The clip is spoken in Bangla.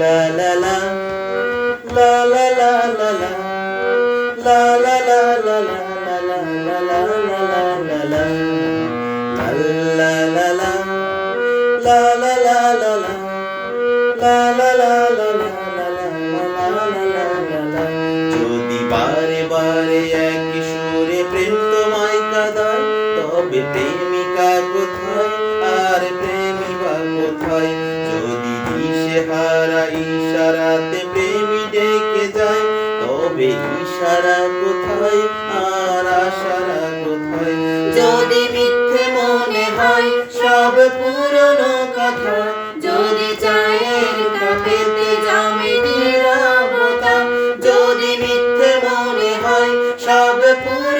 লা লা লা লা লা লা লা লা লা লা লা লা লা যদি বারে বারে একই সুরে প্রেম তোমায় কাঁদায় তবে প্রেমিকা কোথায় দিশে হারা ইশারাতে প্রেমী ডেকে যায়। তবে ইশারা কোথায়? আর আশারা কোথায়? যদি মিথ্যে মনে হয়, সব পুরনো কথা। যদি চায়ের কাপেতে যদি মিথ্যে মনে হয়, সব পুরনো